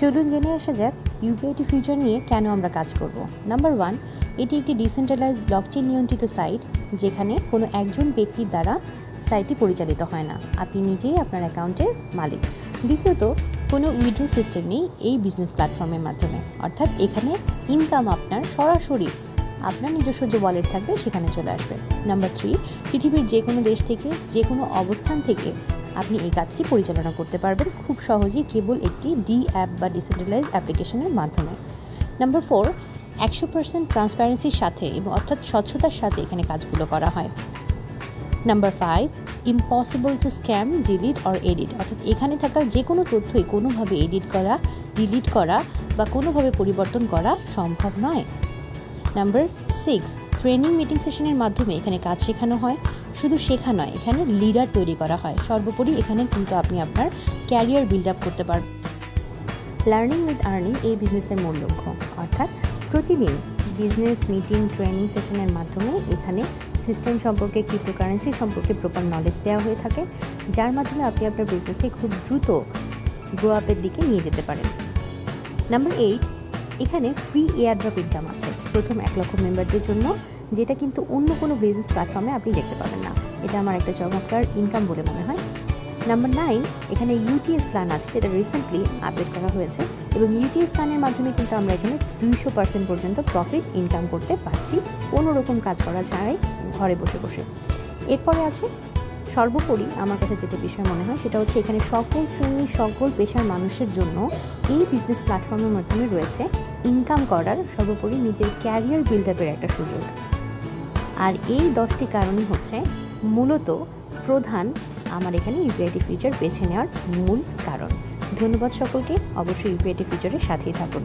চলুন জেনে আসা যাক ইউপিআইটি ফিউচার নিয়ে কেন আমরা কাজ করব। নাম্বার ওয়ান এটি একটি ডিসেন্ট্রালাইজ ব্লকচেন নিয়ন্ত্রিত সাইট যেখানে কোনো একজন ব্যক্তির দ্বারা সাইটটি পরিচালিত হয় না। আপনি নিজেই আপনার অ্যাকাউন্টের মালিক। দ্বিতীয়ত, কোনো উইড্রো সিস্টেম নেই এই বিজনেস প্ল্যাটফর্মের মাধ্যমে। অর্থাৎ এখানে ইনকাম আপনার সরাসরি আপনার নিজস্ব যে ওয়ালেট থাকবে সেখানে চলে আসবে। নাম্বার থ্রি পৃথিবীর যে কোনো দেশ থেকে যে কোনো অবস্থান থেকে আপনি এই কাজটি পরিচালনা করতে পারবেন খুব সহজেই কেবল একটি ডি অ্যাপ বা ডিসেন্ট্রালাইজ অ্যাপ্লিকেশনের মাধ্যমে। নাম্বার ফোর একশো পার্সেন্ট ট্রান্সপারেন্সির সাথে এবং অর্থাৎ স্বচ্ছতার সাথে এখানে কাজগুলো করা হয়। Number five impossible to scam delete or edit অর্থাৎ এখানে থাকা যে কোনো তথ্যই কোনোভাবে এডিট করা ডিলিট করা বা কোনোভাবে পরিবর্তন করা সম্ভব নয়। নাম্বার সিক্স ট্রেনিং মিটিং সেশনের মাধ্যমে এখানে কাজ শেখানো হয়। শুধু শেখা নয়, এখানে লিডার তৈরি করা হয়। সর্বোপরি এখানে কিন্তু আপনি আপনার ক্যারিয়ার বিল্ড আপ করতে পারবেন লার্নিং উইথ আর্নিং এই বিজনেসের মূল লক্ষ্য। অর্থাৎ প্রতিদিন বিজনেস মিটিং ট্রেনিং সেশনের মাধ্যমে এখানে সিস্টেম সম্পর্কে ক্রিপ্টোকারেন্সি সম্পর্কে প্রপার নলেজ দেওয়া হয়ে থাকে, যার মাধ্যমে আপনি আপনার বিজনেসকে খুব দ্রুত গ্রো আপের দিকে নিয়ে যেতে পারেন। নাম্বার এইট এখানে ফ্রি এয়ার এয়ারড্রপ ইনকাম আছে। প্রথম এক লক্ষ মেম্বারদের জন্য যেটা কিন্তু অন্য কোনো বিজনেস প্ল্যাটফর্মে আপনি দেখতে পাবেন না। এটা আমার একটা চমৎকার ইনকাম বলে মনে হয়। নাম্বার নাইন এখানে ইউটিএস প্ল্যান আছে, যেটা রিসেন্টলি আপডেট করা হয়েছে। এবং ইউটিএস প্ল্যানের মাধ্যমে কিন্তু আমরা এখানে দুইশো পার্সেন্ট পর্যন্ত প্রফিট ইনকাম করতে পারছি। কোনো রকম কাজ করা ছাড়াই ঘরে বসে বসে। এরপরে আছে, সর্বোপরি আমার কাছে যেটা বিষয় মনে হয়, সেটা হচ্ছে এখানে সকল শ্রেণি, সকল পেশার মানুষের জন্য এই বিজনেস প্ল্যাটফর্মের মাধ্যমে রয়েছে ইনকাম করার সর্বোপরি নিজের ক্যারিয়ার বিল্ড আপের একটা সুযোগ। আর এই দশটি কারণই হচ্ছে মূলত প্রধান আমার এখানে ইউপিআইটি ফিচার বেছে নেওয়ার মূল কারণ। ধন্যবাদ সকলকে, অবশ্যই ইউপিআইটি ফিচারের সাথেই থাকুন।